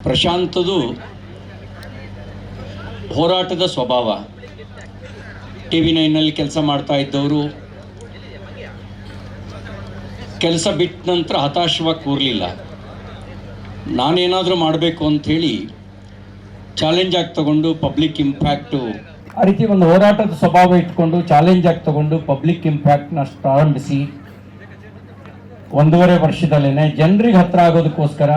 ಪ್ರಶಾಂತದು ಹೋರಾಟದ ಸ್ವಭಾವ. T V ನೈನಲ್ಲಿ ಕೆಲಸ ಮಾಡ್ತಾ ಇದ್ದವರು ಕೆಲಸ ಬಿಟ್ಟ ನಂತರ ಹತಾಶವಾಗಿ ಕೂರಲಿಲ್ಲ. ನಾನೇನಾದರೂ ಮಾಡಬೇಕು ಅಂಥೇಳಿ ಚಾಲೆಂಜ್ ಆಗಿ ತಗೊಂಡು ಪಬ್ಲಿಕ್ ಇಂಪ್ಯಾಕ್ಟು ಆ ರೀತಿ ಒಂದು ಹೋರಾಟದ ಸ್ವಭಾವ ಇಟ್ಕೊಂಡು ಚಾಲೆಂಜ್ ಆಗಿ ತಗೊಂಡು ಪಬ್ಲಿಕ್ ಇಂಪ್ಯಾಕ್ಟ್ನ ಪ್ರಾರಂಭಿಸಿ ಒಂದೂವರೆ ವರ್ಷದಲ್ಲೇ ಜನರಿಗೆ ಹತ್ರ ಆಗೋದಕ್ಕೋಸ್ಕರ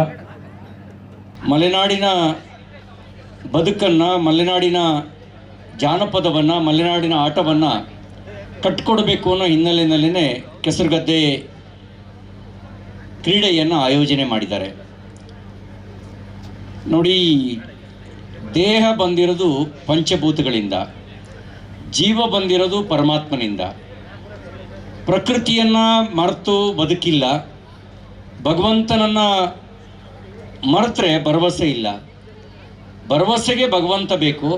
ಮಲೆನಾಡಿನ ಬದುಕನ್ನು, ಮಲೆನಾಡಿನ ಜಾನಪದವನ್ನು, ಮಲೆನಾಡಿನ ಆಟವನ್ನು ಕಟ್ಕೊಡ್ಬೇಕು ಅನ್ನೋ ಹಿನ್ನೆಲೆಯಲ್ಲೇ ಕೆಸರುಗದ್ದೆ ಕ್ರೀಡೆಯನ್ನು ಆಯೋಜನೆ ಮಾಡಿದ್ದಾರೆ. ನೋಡಿ, ದೇಹ ಬಂದಿರೋದು ಪಂಚಭೂತಗಳಿಂದ, ಜೀವ ಬಂದಿರೋದು ಪರಮಾತ್ಮನಿಂದ. ಪ್ರಕೃತಿಯನ್ನು ಮರೆತು ಬದುಕಿಲ್ಲ. ಭಗವಂತನನ್ನು ಮರೆತರೆ ಭರವಸೆ ಇಲ್ಲ ಭರವಸೆಗೆ ಭಗವಂತ ಬೇಕು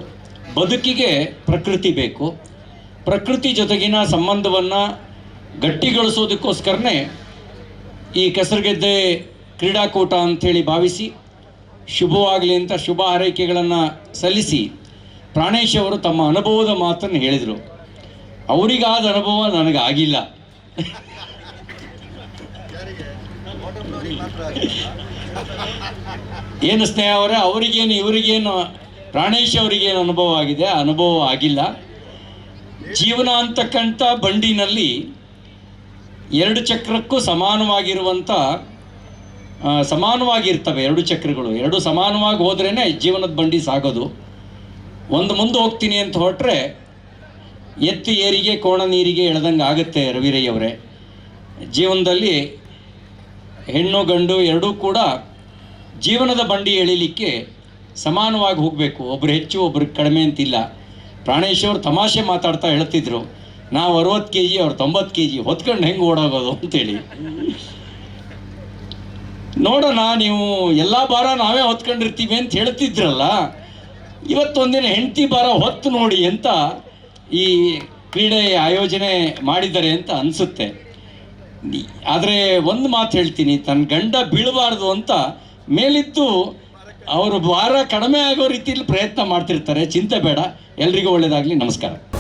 ಬದುಕಿಗೆ ಪ್ರಕೃತಿ ಬೇಕು ಪ್ರಕೃತಿ ಜೊತೆಗಿನ ಸಂಬಂಧವನ್ನು ಗಟ್ಟಿಗೊಳಿಸೋದಕ್ಕೋಸ್ಕರನೇ ಈ ಕೆಸರುಗೆದ್ದೆ ಕ್ರೀಡಾಕೂಟ ಅಂಥೇಳಿ ಭಾವಿಸಿ ಶುಭವಾಗಲಿ ಅಂತ ಶುಭ ಹಾರೈಕೆಗಳನ್ನು ಸಲ್ಲಿಸಿ ಪ್ರಾಣೇಶ್ ಅವರು ತಮ್ಮ ಅನುಭವದ ಮಾತನ್ನು ಹೇಳಿದರು ಅವರಿಗಾದ ಅನುಭವ ನನಗಾಗಿಲ್ಲ ಏನು ಸ್ನೇಹ ಅವರೇ ಅವರಿಗೇನು, ಇವರಿಗೇನು, ಪ್ರಾಣೇಶ್ ಅವರಿಗೇನು ಅನುಭವ ಆಗಿದೆ? ಅನುಭವ ಆಗಿಲ್ಲ. ಜೀವನ ಅಂತಕ್ಕಂಥ ಬಂಡಿನಲ್ಲಿ ಎರಡು ಚಕ್ರಕ್ಕೂ ಸಮಾನವಾಗಿರುವಂಥ ಸಮಾನವಾಗಿರ್ತವೆ ಎರಡು ಚಕ್ರಗಳು. ಎರಡು ಸಮಾನವಾಗಿ ಹೋದ್ರೇ ಜೀವನದ ಬಂಡಿ ಸಾಗೋದು. ಒಂದು ಮುಂದೆ ಹೋಗ್ತೀನಿ ಅಂತ ಹೊರಟ್ರೆ ಎತ್ತಿ ಏರಿಗೆ, ಕೋಣ ನೀರಿಗೆ ಎಳೆದಂಗೆ ಆಗುತ್ತೆ ರವಿರೈ ಅವರೇ. ಜೀವನದಲ್ಲಿ ಹೆಣ್ಣು ಗಂಡು ಎರಡೂ ಕೂಡ ಜೀವನದ ಬಂಡಿ ಎಳಿಲಿಕ್ಕೆ ಸಮಾನವಾಗಿ ಹೋಗಬೇಕು. ಒಬ್ಬರು ಹೆಚ್ಚು, ಒಬ್ರು ಕಡಿಮೆ ಅಂತಿಲ್ಲ. ಪ್ರಾಣೇಶ್ ಅವರು ತಮಾಷೆ ಮಾತಾಡ್ತಾ ಹೇಳ್ತಿದ್ರು. ನಾವು ಅರವತ್ತು ಕೆ ಜಿ, ಅವ್ರು ತೊಂಬತ್ತು ಕೆ ಜಿ, ಹೊತ್ಕೊಂಡು ಹೆಂಗೆ ಓಡಾಗೋದು ಅಂತೇಳಿ. ನೋಡೋಣ, ನೀವು ಎಲ್ಲ ಭಾರ ನಾವೇ ಹೊತ್ಕೊಂಡಿರ್ತೀವಿ ಅಂತ ಹೇಳ್ತಿದ್ರಲ್ಲ. ಇವತ್ತೊಂದಿನ ಹೆಂಡತಿ ಭಾರ ಹೊತ್ತು ನೋಡಿ ಅಂತ ಈ ಕ್ರೀಡೆ ಆಯೋಜನೆ ಮಾಡಿದ್ದಾರೆ ಅಂತ ಅನಿಸುತ್ತೆ. ಆದರೆ ಒಂದು ಮಾತು ಹೇಳ್ತೀನಿ ತನ್ನ ಗಂಡ ಬೀಳಬಾರ್ದು ಅಂತ ಮೇಲಿದ್ದು ಅವರು ಭಾರ ಕಡಿಮೆ ಆಗೋ ರೀತಿಯಲ್ಲಿ ಪ್ರಯತ್ನ ಮಾಡ್ತಿರ್ತಾರೆ. ಚಿಂತೆ ಬೇಡ. ಎಲ್ರಿಗೂ ಒಳ್ಳೆಯದಾಗಲಿ ನಮಸ್ಕಾರ.